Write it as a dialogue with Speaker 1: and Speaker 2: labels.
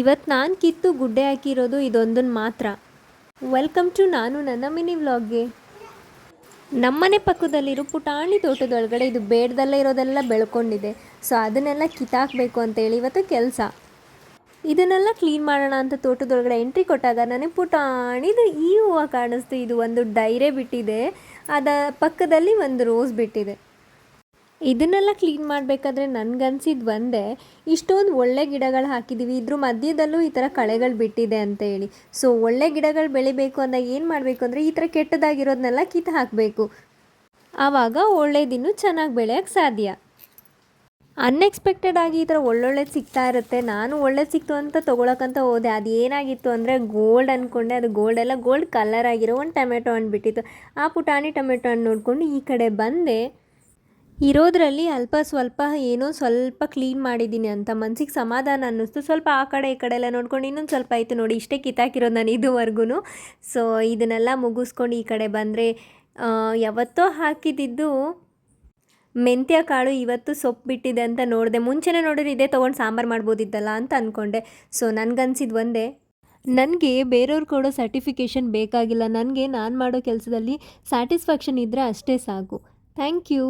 Speaker 1: ಇವತ್ತು ನಾನು ಕಿತ್ತು ಗುಡ್ಡೆ ಹಾಕಿರೋದು ಇದೊಂದನ್ನು ಮಾತ್ರ. ವೆಲ್ಕಮ್ ಟು ನಾನು ನನ್ನ ಮಿನಿ ವ್ಲಾಗ್ಗೆ. ನಮ್ಮನೆ ಪಕ್ಕದಲ್ಲಿರೋ ಪುಟಾಣಿ ತೋಟದೊಳಗಡೆ ಇದು ಬೇಡದಲ್ಲೇ ಇರೋದೆಲ್ಲ ಬೆಳ್ಕೊಂಡಿದೆ. ಸೊ ಅದನ್ನೆಲ್ಲ ಕಿತ್ತಾಕಬೇಕು ಅಂತೇಳಿ ಇವತ್ತು ಕೆಲಸ. ಇದನ್ನೆಲ್ಲ ಕ್ಲೀನ್ ಮಾಡೋಣ ಅಂತ ತೋಟದೊಳಗಡೆ ಎಂಟ್ರಿ ಕೊಟ್ಟಾಗ ನನಗೆ ಪುಟಾಣಿದು ಈ ಹೂವು ಕಾಣಿಸ್ತು. ಇದು ಒಂದು ಡೈರೆ ಬಿಟ್ಟಿದೆ. ಅದ ಪಕ್ಕದಲ್ಲಿ ಒಂದು ರೋಸ್ ಬಿಟ್ಟಿದೆ. ಇದನ್ನೆಲ್ಲ ಕ್ಲೀನ್ ಮಾಡಬೇಕಾದ್ರೆ ನನಗನ್ಸಿದ್ದು ಒಂದೇ, ಇಷ್ಟೊಂದು ಒಳ್ಳೆ ಗಿಡಗಳು ಹಾಕಿದ್ದೀವಿ ಇದ್ರ ಮಧ್ಯದಲ್ಲೂ ಈ ಥರ ಕಳೆಗಳು ಬಿಟ್ಟಿದೆ ಅಂತ ಹೇಳಿ. ಸೊ ಒಳ್ಳೆ ಗಿಡಗಳು ಬೆಳಿಬೇಕು ಅಂದಾಗ ಏನು ಮಾಡಬೇಕು ಅಂದರೆ ಈ ಥರ ಕೆಟ್ಟದಾಗಿರೋದನ್ನೆಲ್ಲ ಕಿತ್ತು ಹಾಕಬೇಕು. ಆವಾಗ ಒಳ್ಳೇದಿನ್ನೂ ಚೆನ್ನಾಗಿ ಬೆಳೆಯೋಕ್ಕೆ ಸಾಧ್ಯ. ಅನ್ಎಕ್ಸ್ಪೆಕ್ಟೆಡ್ ಆಗಿ ಈ ಥರ ಒಳ್ಳೊಳ್ಳೆದು ಸಿಗ್ತಾ ಇರುತ್ತೆ. ನಾನು ಒಳ್ಳೆ ಸಿಕ್ತು ಅಂತ ತೊಗೊಳಕ್ಕಂತ ಹೋದೆ. ಅದು ಏನಾಗಿತ್ತು ಅಂದರೆ ಗೋಲ್ಡ್ ಅಂದ್ಕೊಂಡೆ ಅದು ಗೋಲ್ಡ್ ಎಲ್ಲ ಗೋಲ್ಡ್ ಕಲರ್ ಆಗಿರೋ ಒಂದು ಟೊಮೆಟೊ ಹಣ್ಣು ಬಿಟ್ಟಿತ್ತು. ಆ ಪುಟಾಣಿ ಟೊಮೆಟೊ ಹಣ್ಣು ನೋಡಿಕೊಂಡು ಈ ಕಡೆ ಬಂದೆ. ಇರೋದ್ರಲ್ಲಿ ಅಲ್ಪ ಸ್ವಲ್ಪ ಏನೋ ಸ್ವಲ್ಪ ಕ್ಲೀನ್ ಮಾಡಿದ್ದೀನಿ ಅಂತ ಮನ್ಸಿಗೆ ಸಮಾಧಾನ ಅನ್ನಿಸ್ತು. ಸ್ವಲ್ಪ ಆ ಕಡೆ ಈ ಕಡೆ ಎಲ್ಲ ನೋಡ್ಕೊಂಡು ಇನ್ನೊಂದು ಸ್ವಲ್ಪ ಆಯಿತು ನೋಡಿ, ಇಷ್ಟೇ ಕಿತ್ತಾಕಿರೋದು ನಾನು ಇದುವರೆಗೂ ಸೊ ಇದನ್ನೆಲ್ಲ ಮುಗಿಸ್ಕೊಂಡು ಈ ಕಡೆ ಬಂದರೆ ಯಾವತ್ತೋ ಹಾಕಿದ್ದಿದ್ದು ಮೆಂತ್ಯ ಕಾಳು ಇವತ್ತು ಸೊಪ್ಪು ಬಿಟ್ಟಿದೆ ಅಂತ ನೋಡಿದೆ. ಮುಂಚೆನೇ ನೋಡಿದ್ರೆ ಇದೇ ತೊಗೊಂಡು ಸಾಂಬಾರು ಮಾಡ್ಬೋದಿದ್ದಲ್ಲ ಅಂತ ಅಂದ್ಕೊಂಡೆ ಸೊ ನನಗನ್ಸಿದ್ದು ಒಂದೇ, ನನಗೆ ಬೇರೆಯವ್ರು ಕೊಡೋ ಸರ್ಟಿಫಿಕೇಷನ್ ಬೇಕಾಗಿಲ್ಲ. ನನಗೆ ನಾನು ಮಾಡೋ ಕೆಲಸದಲ್ಲಿ ಸ್ಯಾಟಿಸ್ಫ್ಯಾಕ್ಷನ್ ಇದ್ದರೆ ಅಷ್ಟೇ ಸಾಕು. Thank you.